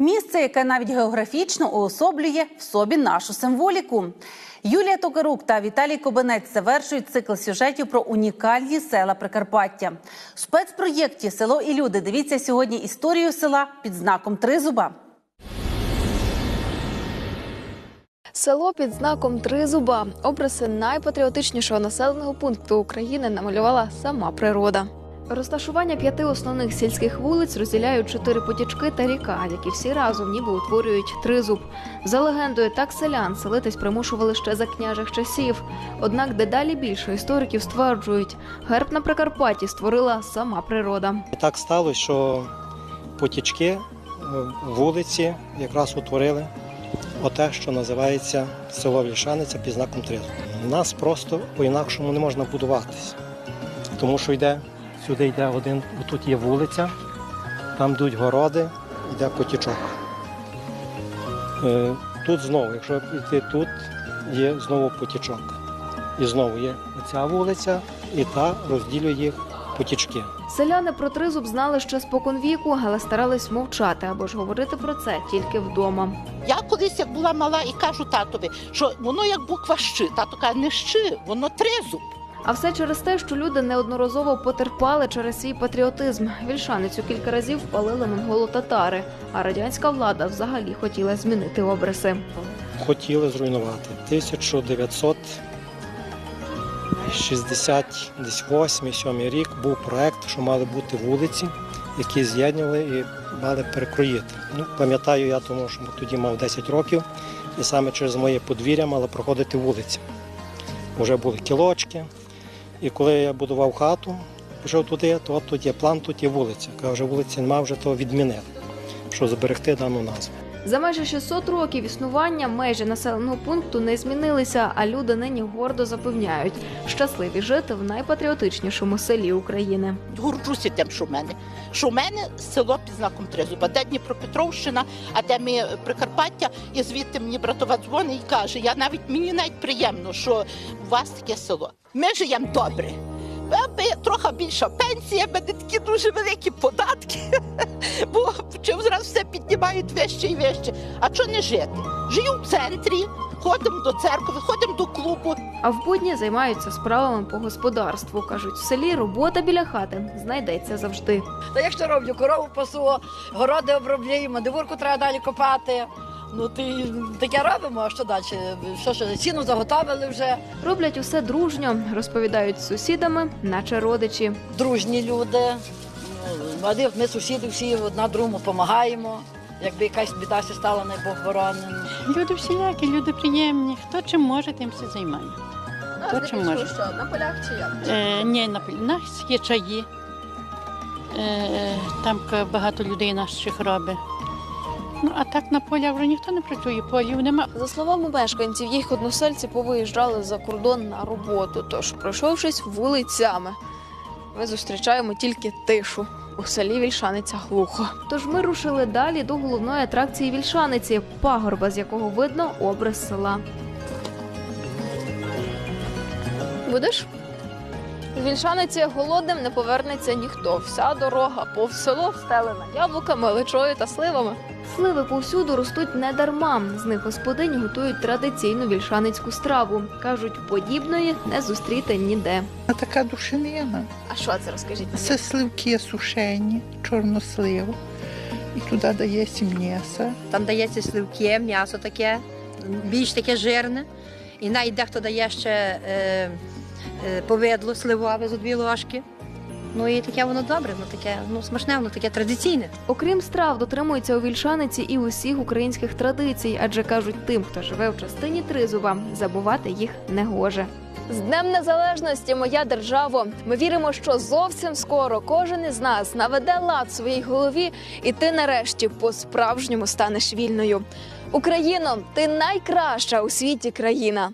Місце, яке навіть географічно уособлює в собі нашу символіку. Юлія Токарук та Віталій Кобенець завершують цикл сюжетів про унікальні села Прикарпаття. В спецпроєкті Село і люди дивіться сьогодні історію села під знаком Тризуба. Село під знаком Тризуба. Образи найпатріотичнішого населеного пункту України намалювала сама природа. Розташування п'яти основних сільських вулиць розділяють чотири потічки та ріка, які всі разом ніби утворюють тризуб. За легендою, так селян селитись примушували ще за княжих часів. Однак дедалі більше істориків стверджують, герб на Прикарпатті створила сама природа. Так сталося, що потічки е, вулиці якраз утворили оте, що називається село Вільшаниця під знаком Тризу. У нас просто по-інакшому не можна будуватися, тому що йде сюди йде один, тут є вулиця, там йдуть городи, йде потічок. Е, Тут знову, якщо йти тут, є знову потічок. І знову є ця вулиця, і та розділює їх потічки. Селяни про тризуб знали ще споконвіку, але старались мовчати або ж говорити про це тільки вдома. Я колись як була мала і кажу татові, що воно як буква щи. Тато каже, не щи, воно тризуб. А все через те, що люди неодноразово потерпали через свій патріотизм. Вільшаницю кілька разів палили монголо-татари, а радянська влада взагалі хотіла змінити обриси. хотіли зруйнувати. 1968-7 рік був проект, що мали бути вулиці, які з'єднували і мали перекроїти. Ну, пам'ятаю я, тому що тоді мав 10 років, і саме через моє подвір'я мала проходити вулиця. Вже були кілочки. І коли я будував хату, пішов туди, то от тут є план, тут є вулиця. Каже, вулиці нема, вже то відмінили, щоб зберегти дану назву. За майже 600 років існування межі населеного пункту не змінилися, а люди нині гордо запевняють, щасливі жити в найпатріотичнішому селі України. Горджуся тим, що в мене. Що в мене село під знаком Тризуба, де Дніпропетровщина, а де ми Прикарпаття, і звідти мені братова дзвонить і каже, я навіть мені навіть приємно, що у вас таке село. Ми живемо добре. Аби трохи більша пенсія, мене такі дуже великі податки, все піднімають вище і вище. А чого не жити? Живу в центрі, ходимо до церкви, ходимо до клубу, А в будні займаються справами по господарству. кажуть, в селі робота біля хати знайдеться завжди. Та як що роблю? Корову пасу, городи обробляємо, диворку треба далі копати. Ну ти таке робимо, а що далі? Що ж, сіну заготовили вже. Роблять усе дружньо, розповідають з сусідами, наче родичі. Дружні люди. Ну, ми сусіди всі одна другому допомагаємо. Якби якась біда стала, не Бог боронен. Люди всілякі, люди приємні. Хто чим може, тим все займає. Хто чим може. на полях чи як? Е, ні, на полі- нас є чаї. Е, там багато людей наших робить. Ну, а так на полях вже ніхто не працює, полів нема. За словами мешканців, їх односельці повиїжджали за кордон на роботу. Тож, пройшовшись вулицями, ми зустрічаємо тільки тишу. У селі Вільшаниця глухо. Тож ми рушили далі до головної атракції Вільшаниці, пагорба, з якого видно образ села. Будеш? Вільшаниці голодним не повернеться ніхто. Вся дорога повз село встелена яблуками, личою та сливами. Сливи повсюду ростуть не дарма. З них господині готують традиційну вільшаницьку страву. кажуть, подібної не зустріти ніде. А така душинина. А що це розкажіть? мені? Це сливки сушені, чорносливу. І туди дається м'ясо. Там дається сливки, м'ясо таке, більш таке жирне. І навіть дехто дає ще е, повидло сливове за дві ложки. Ну і таке воно добре, воно таке ну, смачне, воно таке традиційне. Окрім страв, дотримуються у вільшаниці і усіх українських традицій, адже кажуть, тим, хто живе в частині Тризуба, забувати їх не гоже. З Днем Незалежності, моя державо. Ми віримо, що зовсім скоро кожен із нас наведе лад в своїй голові, і ти нарешті по-справжньому станеш вільною. Україно, ти найкраща у світі країна.